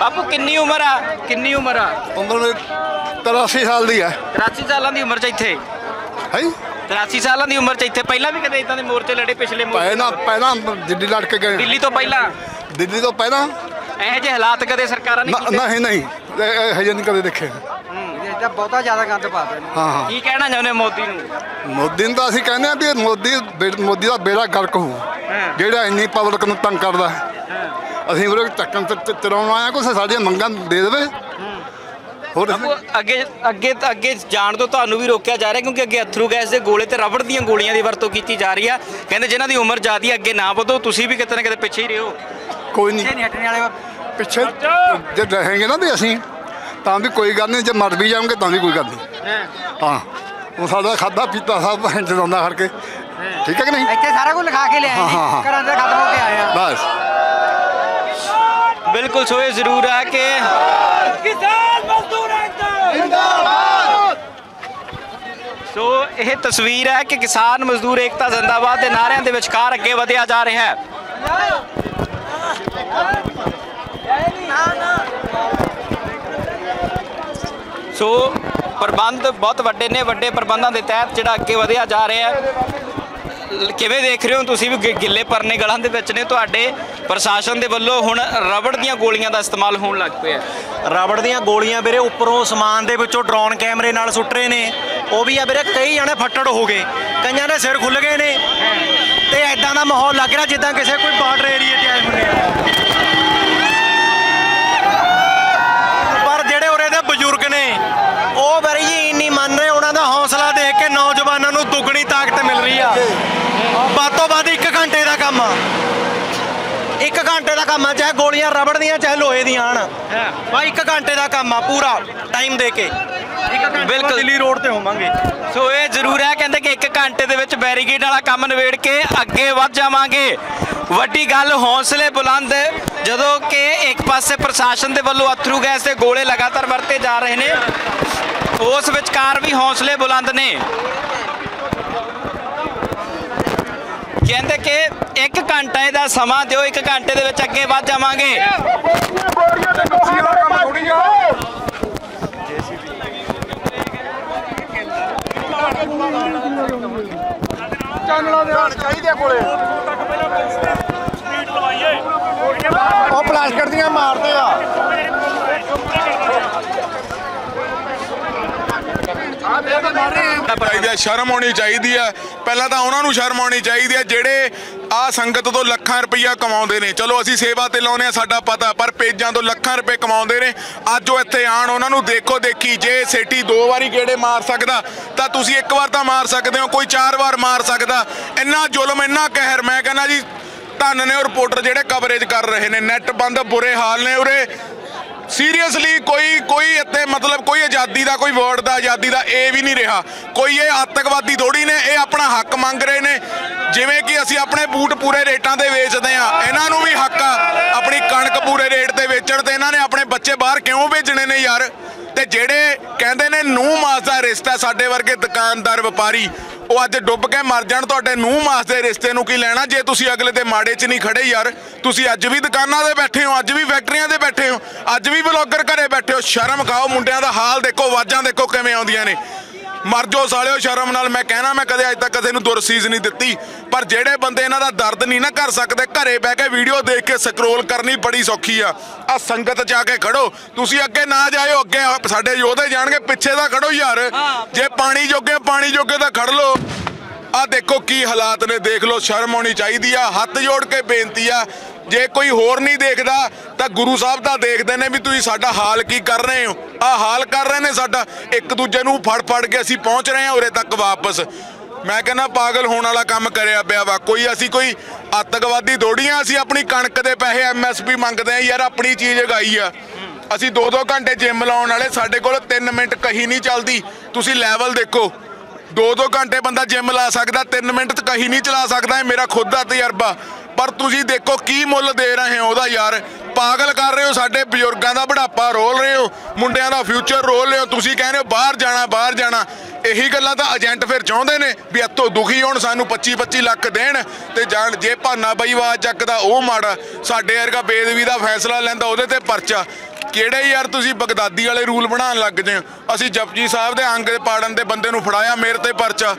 ਬਾਪੂ ਕਿੰਨੀ ਉਮਰ ਆ? ਕਿੰਨੀ ਉਮਰ ਆ? ਉਮਰ 83 ਸਾਲ ਦੀ ਹੈ। 83 ਸਾਲਾਂ ਦੀ ਉਮਰ ਚ ਇੱਥੇ? ਹੈ? 83 ਸਾਲਾਂ ਦੀ ਉਮਰ ਚ ਇੱਥੇ? ਪਹਿਲਾਂ ਵੀ ਕਦੇ ਇਦਾਂ ਦੇ ਮੋਰਚੇ ਲੜੇ ਪਿਛਲੇ ਮੋਰਚੇ ਪਹਿਲਾਂ ਪਹਿਲਾਂ ਦਿੱਲੀ ਲੜ ਕੇ ਗਏ। ਦਿੱਲੀ ਤੋਂ ਪਹਿਲਾਂ? ਦਿੱਲੀ ਤੋਂ ਪਹਿਲਾਂ? ਇਹੋ ਜਿਹੇ ਹਾਲਾਤ ਕਦੇ ਸਰਕਾਰਾਂ ਨੇ ਨਹੀਂ ਨਹੀਂ। ਇਹ ਹਜੇ ਨਹੀਂ ਕਦੇ ਦੇਖੇ। ਬਹੁਤਾ ਜ਼ਿਆਦਾ ਗੰਦ ਪਾ ਦੇ ਹਾਂ ਹਾਂ। ਕੀ ਕਹਿਣਾ ਚਾਹੁੰਦੇ ਮੋਦੀ ਨੂੰ? ਮੋਦੀ ਨੂੰ ਤਾਂ ਅਸੀਂ ਕਹਿੰਦੇ ਆ ਵੀ ਮੋਦੀ ਮੋਦੀ ਦਾ ਬੇੜਾ ਗਰਕ ਹਾਂ। ਜਿਹੜਾ ਇੰਨੀ ਪਬਲਿਕ ਨੂੰ ਤੰਗ ਕਰਦਾ ਹੈ। ਅਸੀਂ ਉਹਦੇ ਚੱਕਣ ਤੇ ਚਲਾਉਣ ਆਇਆ ਕੁਛ ਸਾਡੀਆਂ ਮੰਗਾਂ ਦੇ ਦੇਵੇ। ਹੋਰ ਅੱਗੇ ਅੱਗੇ ਅੱਗੇ ਜਾਣ ਤੋਂ ਤੁਹਾਨੂੰ ਵੀ ਰੋਕਿਆ ਜਾ ਰਿਹਾ ਕਿਉਂਕਿ ਅੱਗੇ ਅਥਰੂ ਗੈਸ ਦੇ ਗੋਲੇ ਤੇ ਰਬੜ ਦੀਆਂ ਗੋਲੀਆਂ ਦੀ ਵਰਤੋਂ ਕੀਤੀ ਜਾ ਰਹੀ ਆ। ਕਹਿੰਦੇ ਜਿਨ੍ਹਾਂ ਦੀ ਉਮਰ ਜ਼ਿਆਦੀ ਅੱਗੇ ਨਾ ਵਧੋ ਤੁਸੀਂ ਵੀ ਕਿਤੇ ਨਾ ਕਿਤੇ ਪਿੱਛੇ ਹੀ ਰਹੋ। ਕੋਈ ਨਹੀਂ ਹਟਣੇ ਵਾਲੇ ਪਿੱਛੇ ਜੇ। ਰਹੇਂਗੇ ਨਾ ਵੀ ਅਸੀਂ ਤਾਂ ਵੀ ਕੋਈ ਗੱਲ ਨਹੀਂ ਜੇ ਮਰ ਵੀ ਜਾਵਾਂਗੇ ਤਾਂ ਵੀ ਕੋਈ ਗੱਲ ਨਹੀਂ। ਹਾਂ। ਉਹ ਸਾਡਾ ਖਾਦਾ ਪੀਤਾ ਸਭ ਚਲਾਉਂਦਾ ਕਰਕੇ ਠੀਕ ਹੈ ਕਿ ਨਹੀਂ? ਇੱਥੇ ਸਾਰਾ ਕੁਝ ਲਿਖਾ ਕੇ ਲਿਆਏ ਹਾਂ, ਹਾਂ, ਘਰਾਂ ਦੇ ਖਤਮ ਹੋ ਕੇ ਆਏ ਆ ਬਸ। ਬਿਲਕੁਲ ਸੋ ਇਹ ਜ਼ਰੂਰ ਹੈ ਕਿ। ਸੋ ਇਹ ਤਸਵੀਰ ਹੈ ਕਿ ਕਿਸਾਨ ਮਜ਼ਦੂਰ ਏਕਤਾ ਜ਼ਿੰਦਾਬਾਦ ਦੇ ਨਾਰਿਆਂ ਦੇ ਵਿਚਕਾਰ ਅੱਗੇ ਵਧਿਆ ਜਾ ਰਿਹਾ ਹੈ। ਸੋ ਪ੍ਰਬੰਧ ਬਹੁਤ ਵੱਡੇ ਨੇ ਵੱਡੇ ਪ੍ਰਬੰਧਾਂ ਦੇ ਤਹਿਤ ਜਿਹੜਾ ਅੱਗੇ ਵਧਿਆ ਜਾ ਰਿਹਾ ਹੈ। ਕਿਵੇਂ ਦੇਖ ਰਹੇ ਹੋ ਤੁਸੀਂ ਵੀ ਗਿ- ਗਿੱਲੇ ਪਰਨੇ ਗਲਾਂ ਦੇ ਵਿੱਚ ਨੇ? ਤੁਹਾਡੇ ਪ੍ਰਸ਼ਾਸਨ ਦੇ ਵੱਲੋਂ ਹੁਣ ਰਬੜ ਦੀਆਂ ਗੋਲੀਆਂ ਦਾ ਇਸਤੇਮਾਲ ਹੋਣ ਲੱਗ ਪਿਆ ਰਬੜ ਦੀਆਂ ਗੋਲੀਆਂ ਵੀਰੇ ਉੱਪਰੋਂ ਸਮਾਨ ਦੇ ਵਿੱਚੋਂ ਡਰੋਨ ਕੈਮਰੇ ਨਾਲ ਸੁੱਟ ਰਹੇ ਨੇ। ਉਹ ਵੀ ਆ ਵੀਰੇ ਕਈ ਜਣੇ ਫੱਟੜ ਹੋ ਗਏ। ਕਈਆਂ ਦੇ ਸਿਰ ਖੁੱਲ ਗਏ ਨੇ। ਤੇ ਐਦਾਂ ਦਾ ਮਾਹੌਲ ਲੱਗ ਰਿਹਾ ਜਿੱਦਾਂ ਕਿਸੇ ਕੋਈ ਬਾਰਡਰ ਏਰੀਆ ਤੇ ਆਏ ਹੁੰਦੇ ਆ ਘੰਟੇ ਦਾ ਕੰਮ ਆ ਚਾਹੇ ਗੋਲੀਆਂ ਰਬੜ ਦੀਆਂ ਚਾਹੇ ਲੋਹੇ ਦੀਆਂ ਆਣ ਭਾਈ 1 ਘੰਟੇ ਦਾ ਕੰਮ ਆ ਪੂਰਾ ਟਾਈਮ ਦੇ ਕੇ। ਬਿਲਕੁਲ। ਦਿੱਲੀ ਰੋਡ ਤੇ ਹੋਵਾਂਗੇ। ਸੋ ਇਹ ਜ਼ਰੂਰ ਹੈ ਕਹਿੰਦੇ ਕਿ 1 ਘੰਟੇ ਦੇ ਵਿੱਚ ਬੈਰੀਗੇਡ ਵਾਲਾ ਕੰਮ ਨਿਬੇੜ ਕੇ ਅੱਗੇ ਵੱਧ ਜਾਵਾਂਗੇ। ਵੱਡੀ ਗੱਲ ਹੌਸਲੇ ਬੁਲੰਦ ਜਦੋਂ ਕਿ ਇੱਕ ਪਾਸੇ ਪ੍ਰਸ਼ਾਸਨ ਦੇ ਵੱਲੋਂ ਅਥਰੂ ਗੈਸ ਦੇ ਗੋਲੇ ਲਗਾਤਾਰ ਵਰਤੇ ਜਾ ਰਹੇ ਨੇ ਉਸ ਵਿਚਕਾਰ ਵੀ ਹੌਸਲੇ ਬੁਲੰਦ ਨੇ। ਕਹਿੰਦੇ ਕਿ 1 ਘੰਟੇ ਦਾ ਸਮਾਂ ਦਿਓ 1 ਘੰਟੇ ਦੇ ਵਿੱਚ ਅੱਗੇ ਵੱਧ ਜਾਵਾਂਗੇ। ਉਹ ਪਲਾਸਟਿਕ ਦੀਆਂ ਮਾਰਦੇ ਆ। ਚਾਹੀਦੀ ਹੈ ਸ਼ਰਮ ਆਉਣੀ ਚਾਹੀਦੀ ਹੈ। ਪਹਿਲਾਂ ਤਾਂ ਉਹਨਾਂ ਨੂੰ ਸ਼ਰਮ ਆਉਣੀ ਚਾਹੀਦੀ ਹੈ, ਜਿਹੜੇ ਆ ਸੰਗਤ ਤੋਂ ਲੱਖਾਂ ਰੁਪਈਆ ਕਮਾਉਂਦੇ ਨੇ। ਚਲੋ ਅਸੀਂ ਸੇਵਾ ਤੇ ਲਾਉਨੇ ਆ ਸਾਡਾ ਪਤਾ, ਪਰ ਪੇਜਾਂ ਤੋਂ ਲੱਖਾਂ ਰੁਪਏ ਕਮਾਉਂਦੇ ਨੇ। ਅੱਜ ਉਹ ਇੱਥੇ ਆਣ ਉਹਨਾਂ ਨੂੰ ਦੇਖੋ ਦੇਖੀ, ਜੇ ਸੇਟੀ ਦੋ ਵਾਰੀ ਗੇੜੇ ਮਾਰ ਸਕਦਾ, ਤਾਂ ਤੁਸੀਂ ਇੱਕ ਵਾਰ ਤਾਂ ਮਾਰ ਸਕਦੇ ਹੋ, ਕੋਈ ਚਾਰ ਵਾਰ ਮਾਰ ਸਕਦਾ। ਇੰਨਾ ਜ਼ੁਲਮ, ਇੰਨਾ ਕਹਿਰ, ਮੈਂ ਕਹਿੰਦਾ ਜੀ, ਧੰਨ ਨੇ ਉਹ ਰਿਪੋਰਟਰ ਜਿਹੜੇ ਕਵਰੇਜ ਕਰ ਰਹੇ ਨੇ। ਨੈਟ ਬੰਦ, ਬੁਰੇ ਹਾਲ ਨੇ ਉਰੇ। ਸੀਰੀਅਸਲੀ ਕੋਈ ਕੋਈ ਇੱਥੇ ਮਤਲਬ ਕੋਈ ਆਜ਼ਾਦੀ ਦਾ, ਕੋਈ ਵਰਡ ਦਾ ਆਜ਼ਾਦੀ ਦਾ ਇਹ ਵੀ ਨਹੀਂ ਰਿਹਾ। ਕੋਈ ਇਹ ਆਤੰਕਵਾਦੀ ਥੋੜੀ ਨੇ, ਇਹ ਆਪਣਾ ਹੱਕ ਮੰਗ ਰਹੇ ਨੇ। ਜਿਵੇਂ ਕਿ ਅਸੀਂ ਆਪਣੇ ਬੂਟ ਪੂਰੇ ਰੇਟਾਂ ਤੇ ਵੇਚਦੇ ਆ ਇਹਨਾਂ ਨੂੰ ਵੀ ਹੱਕ ਆ, ਆਪਣੀ ਕਣਕ ਪੂਰੇ ਰੇਟ ਤੇ ਵੇਚਣ ਤੇ। ਇਹਨਾਂ ਨੇ ਆਪਣੇ ਬੱਚੇ ਬਾਹਰ ਕਿਉਂ ਭੇਜਣੇ ਨੇ ਯਾਰ? ਜਿਹੜੇ ਕਹਿੰਦੇ ਨੇ ਨੂੰ ਮਾਸ ਦਾ ਰਿਸ਼ਤਾ ਸਾਡੇ ਵਰਗੇ ਦੁਕਾਨਦਾਰ, ਵਪਾਰੀ, ਉਹ ਅੱਜ ਡੁੱਬ ਕੇ ਮਰ ਜਾਣ, ਤੁਹਾਡੇ ਨੂੰ ਮਾਸ ਦੇ ਰਿਸ਼ਤੇ ਨੂੰ ਕੀ ਲੈਣਾ? ਜੇ ਤੁਸੀਂ ਅਗਲੇ ਦੇ ਮਾੜੇ 'ਚ ਨਹੀਂ ਖੜੇ ਯਾਰ, ਤੁਸੀਂ ਅੱਜ ਵੀ ਦੁਕਾਨਾਂ ਤੇ ਬੈਠੇ ਹੋ, ਅੱਜ ਵੀ ਫੈਕਟਰੀਆਂ ਤੇ ਬੈਠੇ ਹੋ, ਅੱਜ ਵੀ ਬਲੌਗਰ ਘਰੇ ਬੈਠੇ ਹੋ, ਸ਼ਰਮ ਖਾਓ ਮੁੰਡਿਆਂ ਦਾ ਹਾਲ ਦੇਖੋ, ਆਵਾਜ਼ਾਂ ਦੇਖੋ ਕਿਵੇਂ ਆਉਂਦੀਆਂ ਨੇ। ਮਰ ਜੋ ਸਾਲਿਓ ਸ਼ਰਮ ਨਾਲ ਮੈਂ ਕਹਿਣਾ ਮੈਂ ਕਦੇ ਅੱਜ ਤੱਕ ਕਿਸੇ ਨੂੰ ਦੁਰਸੀਜ਼ ਨਹੀਂ ਦਿੱਤੀ। ਪਰ ਜਿਹੜੇ ਬੰਦੇ ਇਹਨਾਂ ਦਾ ਦਰਦ ਨਹੀਂ ਨਾ ਕਰ ਸਕਦੇ ਘਰੇ ਬਹਿ ਕੇ ਵੀਡੀਓ ਦੇਖ ਕੇ ਸਕਰੋਲ ਕਰਨੀ ਬੜੀ ਸੌਖੀ ਆ। ਆ ਸੰਗਤ ਚ ਆ ਕੇ ਖੜੋ। ਤੁਸੀਂ ਅੱਗੇ ਨਾ ਜਾਇਓ ਅੱਗੇ ਸਾਡੇ ਯੋਧੇ ਜਾਣਗੇ ਪਿੱਛੇ ਦਾ ਖੜੋ ਯਾਰ। ਜੇ ਪਾਣੀ ਜੋਗੇ ਪਾਣੀ ਜੋਗੇ ਤਾਂ ਖੜ ਲਓ। ਆ ਦੇਖੋ ਕੀ ਹਾਲਾਤ ਨੇ ਦੇਖ ਲਓ ਸ਼ਰਮ ਆਉਣੀ ਚਾਹੀਦੀ ਆ। ਹੱਥ ਜੋੜ ਕੇ ਬੇਨਤੀ ਆ ਜੇ ਕੋਈ ਹੋਰ ਨਹੀਂ ਦੇਖਦਾ, ਤਾਂ ਗੁਰੂ ਸਾਹਿਬ ਦਾ ਦੇਖਦੇ ਨੇ ਵੀ ਤੁਸੀਂ ਸਾਡਾ ਹਾਲ ਕੀ ਕਰ ਰਹੇ ਹੋ। ਆ ਹਾਲ ਕਰ ਰਹੇ ਨੇ ਸਾਡਾ। ਇੱਕ ਦੂਜੇ ਨੂੰ ਫੜ ਫੜ ਕੇ ਅਸੀਂ ਪਹੁੰਚ ਰਹੇ ਹਾਂ ਉਰੇ ਤੱਕ ਵਾਪਸ। ਮੈਂ ਕਹਿੰਦਾ, ਪਾਗਲ ਹੋਣ ਵਾਲਾ ਕੰਮ ਕਰਿਆ ਪਿਆ ਵਾ। ਕੋਈ ਅਸੀਂ ਕੋਈ ਆਤੰਕਵਾਦੀ ਥੋੜੀਆਂ ਅਸੀਂ ਆਪਣੀ ਕਣਕ ਦੇ ਪੈਸੇ ਐਮਐਸਪੀ ਮੰਗਦੇ ਆ ਯਾਰ ਆਪਣੀ ਚੀਜ਼ ਗਾਈ ਆ। ਅਸੀਂ 2-2 ਘੰਟੇ ਜਿਮ ਲਾਉਣ ਵਾਲੇ, ਸਾਡੇ ਕੋਲ 3 ਮਿੰਟ ਕਹੀ ਨਹੀਂ ਚੱਲਦੀ। ਤੁਸੀਂ ਲੈਵਲ ਦੇਖੋ। ਦੋ ਦੋ ਘੰਟੇ ਬੰਦਾ ਜਿਮ ਲਾ ਸਕਦਾ 3 ਮਿੰਟ ਤੱਕ ਕਹੀ ਨਹੀਂ ਚਲਾ ਸਕਦਾ, ਇਹ ਮੇਰਾ ਖੁਦ ਦਾ ਤਜਰਬਾ। ਪਰ ਤੁਸੀਂ ਦੇਖੋ ਕੀ ਮੁੱਲ ਦੇ ਰਹੇ ਹੋ ਉਹਦਾ ਯਾਰ। ਪਾਗਲ ਕਰ ਰਹੇ ਹੋ ਸਾਡੇ ਬਜ਼ੁਰਗਾਂ ਦਾ ਬੁਢਾਪਾ, ਰੋਲ ਰਹੇ ਹੋ। ਮੁੰਡਿਆਂ ਦਾ ਫਿਊਚਰ ਰੋਲ ਰਹੇ ਹੋ। ਤੁਸੀਂ ਕਹਿੰਦੇ ਹੋ ਬਾਹਰ ਜਾਣਾ ਬਾਹਰ ਜਾਣਾ। ਇਹੀ ਗੱਲਾਂ ਤਾਂ ਏਜੰਟ ਫਿਰ ਚਾਹੁੰਦੇ ਨੇ ਵੀ ਇੱਥੋਂ ਦੁਖੀ ਹੋਣ, ਸਾਨੂੰ 25 25 ਲੱਖ ਦੇਣ ਤੇ ਜਾਣ, ਜੇ ਭਾਨਾ ਬਾਈ ਆਵਾਜ਼ ਚੱਕਦਾ ਉਹ ਮਾੜਾ। ਸਾਡੇ ਵਰਗਾ ਬੇਦਵੀ ਦਾ ਫੈਸਲਾ ਲੈਂਦਾ ਉਹਦੇ ਤੇ ਪਰਚਾ। ਕਿਹੜੇ ਯਾਰ ਤੁਸੀਂ ਬਗਦਾਦੀ ਵਾਲੇ ਰੂਲ ਬਣਾਉਣ ਲੱਗ ਜੇ ਹੋ? ਅਸੀਂ ਜਪਜੀ ਸਾਹਿਬ ਦੇ ਅੰਗ ਪਾੜਨ ਦੇ ਬੰਦੇ ਨੂੰ ਫੜਾਇਆ, ਮੇਰੇ ਤੇ ਪਰਚਾ।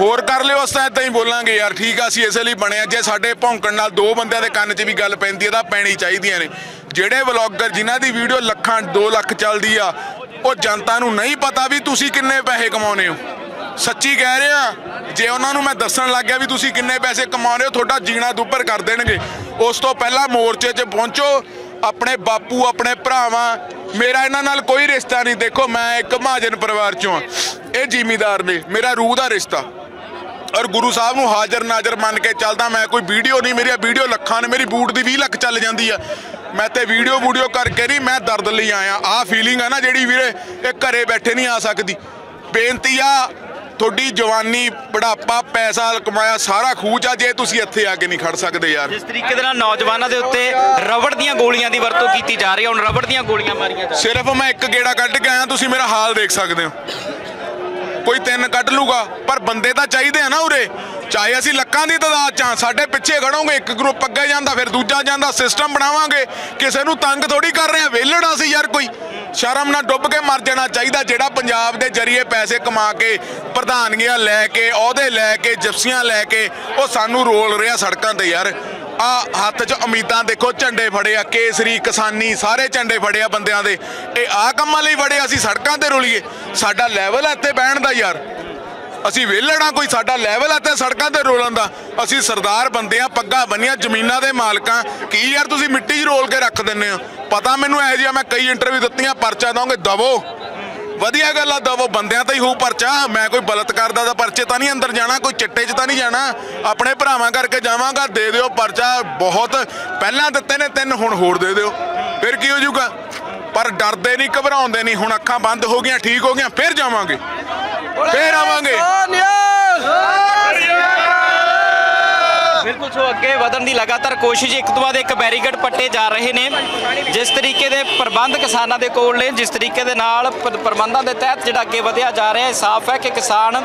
ਹੋਰ ਕਰ ਲਿਓ, ਅਸਾਂ ਇਦਾਂ ਹੀ ਬੋਲਾਂਗੇ ਯਾਰ। ਠੀਕ ਆ, ਅਸੀਂ ਇਸੇ ਲਈ ਬਣਿਆ। ਜੇ ਸਾਡੇ ਭੌਂਕਣ ਨਾਲ ਦੋ ਬੰਦਿਆਂ ਦੇ ਕੰਨ 'ਚ ਵੀ ਗੱਲ ਪੈਂਦੀ ਹੈ ਤਾਂ ਪੈਣੀ ਚਾਹੀਦੀਆਂ ਨੇ। ਜਿਹੜੇ ਵਲੌਗਰ, ਜਿਨ੍ਹਾਂ ਦੀ ਵੀਡੀਓ ਲੱਖਾਂ 2 ਲੱਖ ਚੱਲਦੀ ਆ, ਉਹ ਜਨਤਾ ਨੂੰ ਨਹੀਂ ਪਤਾ ਵੀ ਤੁਸੀਂ ਕਿੰਨੇ ਪੈਸੇ ਕਮਾਉਨੇ ਹੋ। ਸੱਚੀ ਕਹਿ ਰਿਹਾ, ਜੇ ਉਹਨਾਂ ਨੂੰ ਮੈਂ ਦੱਸਣ ਲੱਗ ਗਿਆ ਵੀ ਤੁਸੀਂ ਕਿੰਨੇ ਪੈਸੇ ਕਮਾਉਂਦੇ ਹੋ, ਤੁਹਾਡਾ ਜੀਣਾ ਦੁੱਭਰ ਕਰ ਦੇਣਗੇ। ਉਸ ਤੋਂ ਪਹਿਲਾਂ ਮੋਰਚੇ 'ਚ ਪਹੁੰਚੋ, ਆਪਣੇ ਬਾਪੂ, ਆਪਣੇ ਭਰਾਵਾਂ, ਮੇਰਾ ਇਹਨਾਂ ਨਾਲ ਕੋਈ ਰਿਸ਼ਤਾ ਨਹੀਂ। ਦੇਖੋ, ਮੈਂ ਇੱਕ ਮਹਾਜਨ ਪਰਿਵਾਰ ਚੋਂ ਆ। ਇਹ ਜ਼ਿਮੀਦਾਰ ਨੇ, ਮੇਰਾ ਰੂਹ ਦਾ ਰਿਸ਼ਤਾ। ਔਰ ਗੁਰੂ ਸਾਹਿਬ ਨੂੰ ਹਾਜ਼ਰ ਨਾਜ਼ਰ ਮੰਨ ਕੇ ਚੱਲਦਾ ਮੈਂ ਕੋਈ ਵੀਡੀਓ ਨਹੀਂ ਮੇਰੀ ਵੀਡੀਓ ਲੱਖਾਂ ਨੇ ਮੇਰੀ ਬੂਟ ਦੀ 20 ਲੱਖ ਚੱਲ ਜਾਂਦੀ ਆ। ਮੈਂ ਤੇ ਵੀਡੀਓ ਵੀਡੀਓ ਕਰਕੇ ਨਹੀਂ ਮੈਂ ਦਰਦ ਲਈ ਆਇਆ। ਆਹ ਫੀਲਿੰਗ ਆ ਨਾ ਜਿਹੜੀ ਵੀਰੇ ਇਹ ਘਰੇ ਬੈਠੇ ਨਹੀਂ ਆ ਸਕਦੀ। ਬੇਨਤੀ ਆ ਤੁਹਾਡੀ ਜਵਾਨੀ ਬੁਢਾਪਾ ਪੈਸਾ ਕਮਾਇਆ ਸਾਰਾ ਖੂਚ ਆ ਜੇ ਤੁਸੀਂ ਇੱਥੇ ਆ ਕੇ ਨਹੀਂ ਖੜ ਸਕਦੇ ਯਾਰ। ਜਿਸ ਤਰੀਕੇ ਦੇ ਨਾਲ ਨੌਜਵਾਨਾਂ ਦੇ ਉੱਤੇ ਰਬੜ ਦੀਆਂ ਗੋਲੀਆਂ ਦੀ ਵਰਤੋਂ ਕੀਤੀ ਜਾ ਰਹੀ ਹੈ ਹੁਣ ਰਬੜ ਦੀਆਂ ਗੋਲੀਆਂ ਮਾਰੀਆਂ ਜਾ ਸਿਰਫ ਮੈਂ ਇੱਕ ਗੇੜਾ ਕੱਢ ਕੇ ਆਇਆ ਤੁਸੀਂ ਮੇਰਾ ਹਾਲ ਦੇਖ ਸਕਦੇ ਹੋ। ਕੋਈ ਤਿੰਨ ਕੱਢ ਲੂਗਾ, ਪਰ ਬੰਦੇ ਤਾਂ ਚਾਹੀਦੇ ਆ ਨਾ ਉਰੇ। ਚਾਹੇ ਅਸੀਂ ਲੱਖਾਂ ਦੀ ਤਾਦਾਦ ਚ ਹਾਂ, ਸਾਡੇ ਪਿੱਛੇ ਖੜੋਗੇ, ਇੱਕ ਗਰੁੱਪ ਅੱਗੇ ਜਾਂਦਾ, ਫਿਰ ਦੂਜਾ ਜਾਂਦਾ ਸਿਸਟਮ ਬਣਾਵਾਂਗੇ। ਕਿਸੇ ਨੂੰ ਤੰਗ ਥੋੜੀ ਕਰ ਰਹੇ ਆ, ਵਿਹਲੜਾ ਸੀ ਯਾਰ ਕੋਈ। ਸ਼ਰਮ ਨਾਲ ਡੁੱਬ ਕੇ ਮਰ ਜਾਣਾ ਚਾਹੀਦਾ, ਜਿਹੜਾ ਪੰਜਾਬ ਦੇ ਜਰੀਏ ਪੈਸੇ ਕਮਾ ਕੇ, ਪ੍ਰਧਾਨਗੀਆਂ ਲੈ ਕੇ, ਅਹੁਦੇ ਲੈ ਕੇ, ਜਪਸੀਆਂ ਲੈ ਕੇ, ਉਹ ਸਾਨੂੰ ਰੋਲ ਰਿਹਾ ਸੜਕਾਂ ਤੇ ਯਾਰ। ਆ ਹੱਥ 'ਚ ਉਮੀਦਾਂ ਦੇਖੋ, ਝੰਡੇ ਫੜੇ ਆ, ਕੇਸਰੀ, ਕਿਸਾਨੀ, ਸਾਰੇ ਝੰਡੇ ਫੜੇ ਆ ਬੰਦਿਆਂ ਦੇ। ਇਹ ਆ ਕੰਮਾਂ ਲਈ ਫੜੇ ਅਸੀਂ ਸੜਕਾਂ ਤੇ ਰੁਲੀਏ। ਸਾਡਾ ਲੈਵਲ ਹੈ ਇੱਥੇ ਬਹਿਣ ਦਾ ਯਾਰ। ਅਸੀਂ ਵਿਹਲਣਾ ਕੋਈ, ਸਾਡਾ ਲੈਵਲ ਹੈ ਤੇ ਸੜਕਾਂ ਤੇ ਰੋਲਣ ਦਾ। ਅਸੀਂ ਸਰਦਾਰ ਬੰਦੇ ਆ, ਪੱਗਾਂ ਬੰਨੀਆਂ, ਜ਼ਮੀਨਾਂ ਦੇ ਮਾਲਕਾਂ। ਕੀ ਯਾਰ ਤੁਸੀਂ ਮਿੱਟੀ 'ਚ ਰੋਲ ਕੇ ਰੱਖ ਦਿੰਦੇ ਹੋ? ਪਤਾ ਮੈਨੂੰ ਇਹ ਜਿਹਾ, ਮੈਂ ਕਈ ਇੰਟਰਵਿਊ ਦਿੱਤੀਆਂ, ਪਰਚਾ ਦੋਗੇ ਦਵੋ। ਵਧੀਆ ਗੱਲ ਆ ਦਵੋ ਬੰਦਿਆਂ ਤਾਂ ਹੀ ਹੋਊ ਪਰਚਾ। ਮੈਂ ਕੋਈ ਬਲਤਕਾਰ ਦਾ ਤਾਂ ਪਰਚੇ ਤਾਂ ਨਹੀਂ ਅੰਦਰ ਜਾਣਾ ਕੋਈ ਚਿੱਟੇ 'ਚ ਤਾਂ ਨਹੀਂ ਜਾਣਾ। ਆਪਣੇ ਭਰਾਵਾਂ ਕਰਕੇ ਜਾਵਾਂਗਾ ਦੇ ਦਿਓ ਪਰਚਾ ਬਹੁਤ ਪਹਿਲਾਂ ਦਿੱਤੇ ਨੇ ਤਿੰਨ ਹੁਣ ਹੋਰ ਦੇ ਦਿਓ। ਫਿਰ ਕੀ ਹੋ ਜਾਊਗਾ? ਪਰ ਡਰਦੇ ਨਹੀਂ ਘਬਰਾਉਂਦੇ ਨਹੀਂ ਹੁਣ ਅੱਖਾਂ ਬੰਦ ਹੋ ਗਈਆਂ ਠੀਕ ਹੋ ਗਈਆਂ ਫਿਰ ਜਾਵਾਂਗੇ। ਫਿਰ ਆਵਾਂਗੇ। ਬਿਲਕੁਲ ਅੱਗੇ ਵਧਣ ਦੀ ਲਗਾਤਾਰ ਕੋਸ਼ਿਸ਼, ਇੱਕ ਤੋਂ ਬਾਅਦ ਇੱਕ ਬੈਰੀਕੇਡ ਪੱਟੇ ਜਾ ਰਹੇ ਨੇ। ਜਿਸ ਤਰੀਕੇ ਦੇ ਪ੍ਰਬੰਧ ਕਿਸਾਨਾਂ ਦੇ ਕੋਲ ਨੇ, ਜਿਸ ਤਰੀਕੇ ਦੇ ਨਾਲ ਪ੍ਰਬੰਧਾਂ ਦੇ ਤਹਿਤ ਜਿਹੜਾ ਅੱਗੇ ਵਧਿਆ ਜਾ ਰਿਹਾ ਹੈ ਸਾਫ਼ ਹੈ ਕਿ ਕਿਸਾਨ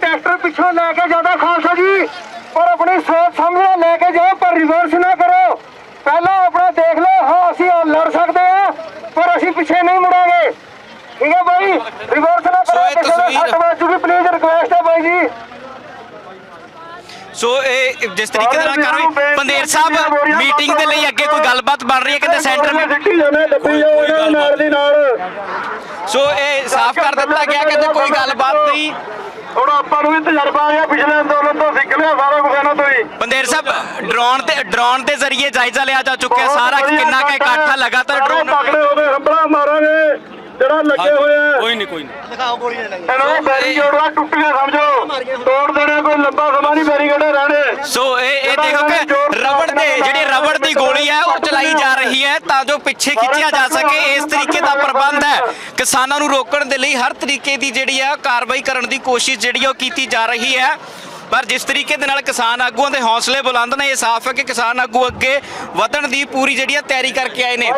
ਟਰੈਕਟਰ ਪਿੱਛੋਂ ਲੈ ਕੇ ਜਾਂਦਾ ਖਾਲਸਾ ਜੀ। ਪਰ ਆਪਣੀ ਸੋਚ ਸਮਝ ਨਾਲ ਲੈ ਕੇ ਜਾਓ ਪਰ ਰਿਵਰਸ ਨਾ ਕਰੋ। ਪਹਿਲਾਂ ਆਪਣਾ ਦੇਖ ਲਓ ਹਾਂ ਅਸੀਂ ਲੜ ਸਕਦੇ ਆ ਪਰ ਅਸੀਂ ਪਿੱਛੇ ਨਹੀਂ ਮੁੜਾਂਗੇ। ਠੀਕ ਹੈ ਬਾਈ? ਰਿਵਰਸ ਨਾ ਕਰੋ ਕਿਸੇ ਦਾ ਸੱਟ ਵੱਜ ਜੂਗੀ ਪਲੀਜ਼ ਰਿਕੁਐਸਟ ਹੈ ਬਾਈ ਜੀ। ਸੋ ਇਹ ਜਿਸ ਤਰੀਕੇ ਨਾਲ ਕਰ ਰਹੀ ਪੰਦੇਰ ਸਾਹਿਬ ਮੀਟਿੰਗ ਦੇ ਲਈ ਅੱਗੇ ਕੋਈ ਗੱਲਬਾਤ ਬਣ ਰਹੀ ਹੈ ਕਹਿੰਦੇ ਸੈਂਟਰ ਮੀਟਿੰਗ ਸਿੱਟੀ ਜਾਣੇ ਲੱਭੀ ਜਾਓ ਇਹਨਾਂ ਨਾਲ ਦੀ ਨਾਲ। ਸੋ ਇਹ ਸਾਫ਼ ਕਰ ਦਿੱਤਾ ਗਿਆ ਕਹਿੰਦੇ ਕੋਈ ਗੱਲਬਾਤ ਨਹੀਂ। ਹੁਣ ਆਪਾਂ ਨੂੰ ਵੀ ਤਜਰਬਾ ਆ ਗਿਆ ਪਿਛਲੇ ਅੰਦੋਲਨ ਤੋਂ ਸਿੱਖ ਲਿਆ ਸਾਰਾ ਕੁਝ ਇਹਨਾਂ ਤੋਂ ਹੀ। ਪੰਦੇਰ ਸਾਹਿਬ ਡਰੋਨ ਤੇ ਡਰੋਨ ਦੇ ਜ਼ਰੀਏ ਜਾਇਜ਼ਾ ਲਿਆ ਜਾ ਚੁੱਕਿਆ ਸਾਰਾ ਕਿੰਨਾ ਕੁ ਇਕੱਠ ਲਗਾਤਾਰ ਡਰੋਨ ਤਕੜੇ ਹੋ ਗਏ ਮਾਰਾਂਗੇ। ਜਿਹੜਾ ਲੱਗੇ ਹੋਏ ਆ। ਕੋਈ ਨਹੀਂ ਕੋਈ ਨਹੀਂ। ਦਿਖਾਓ ਗੋਲੀਆਂ ਇਹਨਾਂ ਬੈਰੀਕੇਡਾਂ ਟੁੱਟ ਗਿਆ ਸਮਝੋ। ਤੋੜ ਦੇਣੇ ਕੋਈ ਲੰਬਾ ਸਮਾਂ ਨਹੀਂ ਬੈਰੀਕੇਡ ਰਹਿਣੇ। ਸੋ ਇਹ ਇਹ ਦੇਖੋ ਕਿ ਰਬੜ ਦੇ ਜਿਹੜੀ ਰਬੜ ਦੀ ਗੋਲੀ ਹੈ ਉਹ ਚਲਾਈ ਜਾ ਰਹੀ ਹੈ ਤਾਂ ਜੋ ਪਿੱਛੇ ਖਿੱਚਿਆ ਜਾ ਸਕੇ। ਇਸ ਤਰੀਕੇ ਦਾ ਪ੍ਰਬੰਧ ਹੈ। ਕਿਸਾਨਾਂ ਨੂੰ ਰੋਕਣ ਦੇ ਲਈ ਹਰ ਤਰੀਕੇ ਦੀ ਜਿਹੜੀ ਹੈ ਕਾਰਵਾਈ ਕਰਨ ਦੀ ਕੋਸ਼ਿਸ਼ ਜਿਹੜੀ ਉਹ ਕੀਤੀ ਜਾ ਰਹੀ ਹੈ। ਪਰ ਜਿਸ ਤਰੀਕੇ ਦੇ ਨਾਲ ਕਿਸਾਨ ਆਗੂਆਂ ਦੇ ਹੌਸਲੇ ਬੁਲੰਦ ਨੇ ਇਹ ਸਾਫ਼ ਹੈ ਕਿ ਕਿਸਾਨ ਆਗੂ ਅੱਗੇ ਵਧਣ ਦੀ ਪੂਰੀ ਜਿਹੜੀ ਹੈ ਤਿਆਰੀ ਕਰਕੇ ਆਏ ਨੇ।